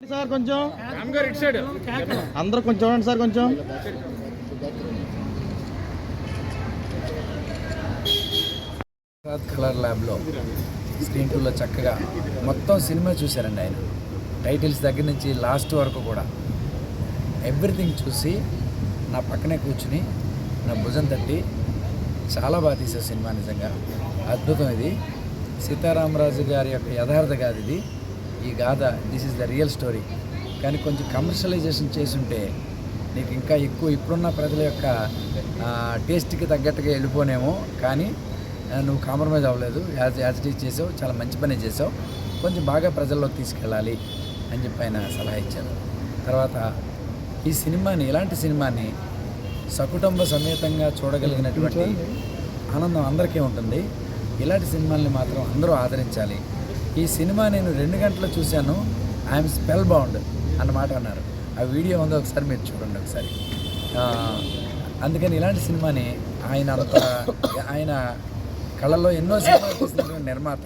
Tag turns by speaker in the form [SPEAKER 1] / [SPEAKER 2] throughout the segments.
[SPEAKER 1] Sir కొంచెం. అందరూ కొంచెం చూడండి సార్ కొంచెం.
[SPEAKER 2] కలర్ ల్యాబ్లో స్క్రీన్ టూలో చక్కగా మొత్తం సినిమా చూశారండి ఆయన. టైటిల్స్ దగ్గర నుంచి లాస్ట్ వరకు కూడా. ఎవ్రీథింగ్ చూసి నా పక్కనే కూర్చుని నా భుజం తట్టి చాలా బాగా తీసే సినిమా నిజంగా. అద్భుతం ఇది. సీతారామరాజు గారి యొక్క యథార్థ గాథ ఇది. ఈ గాథ this is the real story కానీ కొంచెం కమర్షియలైజేషన్ చేసుంటే నీకు ఇంకా ఎక్కువ ఇప్పుడున్న ప్రజల యొక్క టేస్ట్కి తగ్గట్టుగా వెళ్ళిపోనేమో. కానీ నువ్వు కాంప్రమైజ్ అవ్వలేదు. యాజ్ యాజ్ ఇట్ ఈజ్ చేసావు చాలా మంచి పని చేసావు. కొంచెం బాగా ప్రజల్లోకి తీసుకెళ్ళాలి అని చెప్పి ఆయన సలహా ఇచ్చారు. తర్వాత ఈ సినిమాని ఇలాంటి సినిమాని సకుటుంబ సమేతంగా చూడగలిగినటువంటి ఆనందం అందరికీ ఉంటుంది. ఇలాంటి సినిమాల్ని మాత్రం అందరూ ఆదరించాలి. ఈ సినిమా నేను రెండు గంటలు చూశాను ఐఎమ్ స్పెల్ బౌండ్ అన్నమాట అన్నారు. ఆ వీడియో ఉందో ఒకసారి మీరు చూడండి ఒకసారి. అందుకని ఇలాంటి సినిమాని ఆయన అంత ఆయన కళలో ఎన్నో సినిమాలు తీసినటువంటి నిర్మాత.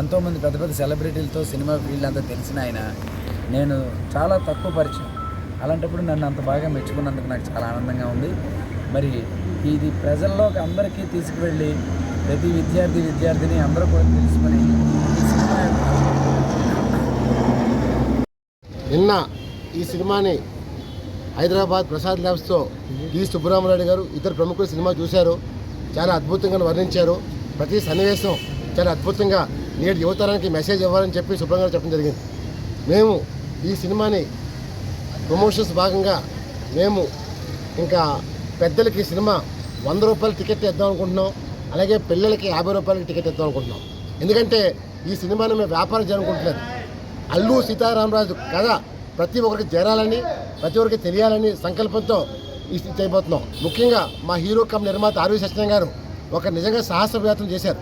[SPEAKER 2] ఎంతోమంది పెద్ద పెద్ద సెలబ్రిటీలతో సినిమా ఫీల్డ్ అంతా తెలిసిన ఆయన. నేను చాలా తక్కువ పరిచయం. అలాంటప్పుడు నన్ను అంత బాగా మెచ్చుకున్నందుకు నాకు చాలా ఆనందంగా ఉంది. మరి ఇది ప్రజల్లోకి అందరికీ తీసుకువెళ్ళి ప్రతి విద్యార్థి విద్యార్థిని అందరూ కూడా తెలుసుకొని
[SPEAKER 3] నిన్న ఈ సినిమాని హైదరాబాద్ ప్రసాద్ ల్యాబ్స్తో డి సుబ్బరామరెడ్డి గారు ఇద్దరు ప్రముఖులు సినిమా చూశారు. చాలా అద్భుతంగా వర్ణించారు. ప్రతి సన్నివేశం చాలా అద్భుతంగా నేటి యువతరానికి మెసేజ్ ఇవ్వాలని చెప్పి శుభ్రంగా చెప్పడం జరిగింది. మేము ఈ సినిమాని ప్రమోషన్స్ భాగంగా మేము ఇంకా పెద్దలకి సినిమా వంద రూపాయల టికెట్ ఇద్దాం అనుకుంటున్నాం. అలాగే పిల్లలకి యాభై రూపాయలకి టికెట్ ఇద్దాం అనుకుంటున్నాం. ఎందుకంటే ఈ సినిమాను మేము వ్యాపారం చేయాలనుకుంటున్నారు అల్లు సీతారామరాజు కథ ప్రతి ఒక్కరికి చేరాలని ప్రతి ఒక్కరికి తెలియాలని సంకల్పంతో ఈ స్థితి చేయబోతున్నాం. ముఖ్యంగా మా హీరో కమ్ నిర్మాత ఆర్వి సత్యనారాయణ గారు ఒక నిజంగా సాహస ప్రయత్నం చేశారు.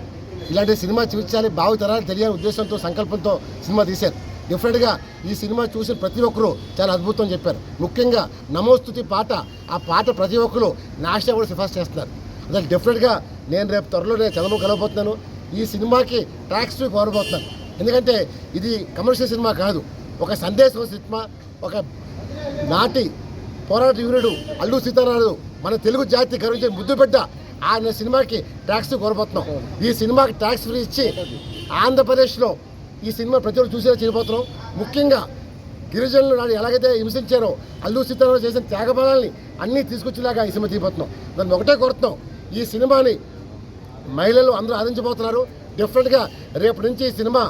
[SPEAKER 3] ఇలాంటి సినిమా చూపించాలి భావితరాలు తెలియాలని తెలియని ఉద్దేశంతో సంకల్పంతో సినిమా తీశారు. డిఫరెంట్గా ఈ సినిమా చూసిన ప్రతి ఒక్కరూ చాలా అద్భుతం చెప్పారు. ముఖ్యంగా నమోస్తుతి పాట ఆ పాట ప్రతి ఒక్కరు నాశనం కూడా సిఫార్సు చేస్తున్నారు. అసలు డెఫినెట్గా నేను రేపు త్వరలో నేను చదువు కలవబోతున్నాను. ఈ సినిమాకి ట్యాక్స్ కోరబోతున్నాను ఎందుకంటే ఇది కమర్షియల్ సినిమా కాదు. ఒక సందేశం సినిమా ఒక నాటి పోరాట యూనిడు అల్లు సీతారాముడు మన తెలుగు జాతి గర్వించే ముద్దు బిడ్డ ఆయన సినిమాకి ట్యాక్స్ కోరబోతున్నాం. ఈ సినిమాకి ట్యాక్స్ ఫ్రీ ఇచ్చి ఆంధ్రప్రదేశ్లో ఈ సినిమా ప్రతి ఒక్కరు చూసేలా చనిపోతున్నాం ముఖ్యంగా గిరిజనులు నాడు ఎలాగైతే హింసించారో అల్లు సీతారామరాజు చేసిన త్యాగబలాల్ని అన్నీ తీసుకొచ్చేలాగా ఈ సినిమా తీపోతున్నాం దాన్ని ఒకటే కోరుతున్నాం. ఈ సినిమాని మహిళలు అందరూ ఆదరించబోతున్నారు. డెఫినెట్గా రేపు నుంచి సినిమా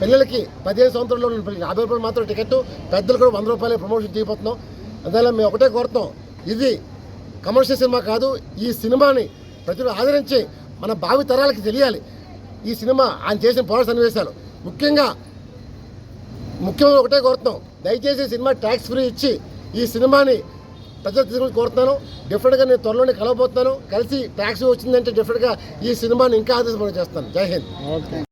[SPEAKER 3] పిల్లలకి పదిహేను సంవత్సరాల్లో యాభై రూపాయలు మాత్రం టికెట్ పెద్దలు కూడా వంద రూపాయలు ప్రమోషన్ చేయబోతున్నాం. అందువల్ల మేము ఒకటే కోరుతున్నాం. ఇది కమర్షియల్ సినిమా కాదు ఈ సినిమాని ప్రజలు ఆదరించి మన భావి తరాలకి తెలియాలి. ఈ సినిమా ఆయన చేసిన పోరాట సన్నివేశాలు. ముఖ్యంగా ముఖ్యంగా ఒకటే కోరుతున్నాం. దయచేసి సినిమా ట్యాక్స్ ఫ్రీ ఇచ్చి ఈ సినిమాని పెద్ద తీసుకుని కోరుతున్నాను. డెఫినెట్గా నేను త్వరలోనే కలవబోతున్నాను. కలిసి ట్యాక్సీ వచ్చిందంటే డెఫినెట్గా ఈ సినిమాని ఇంకా ఆదేశం చేస్తాను. జై హింద్.
[SPEAKER 1] ఓకే.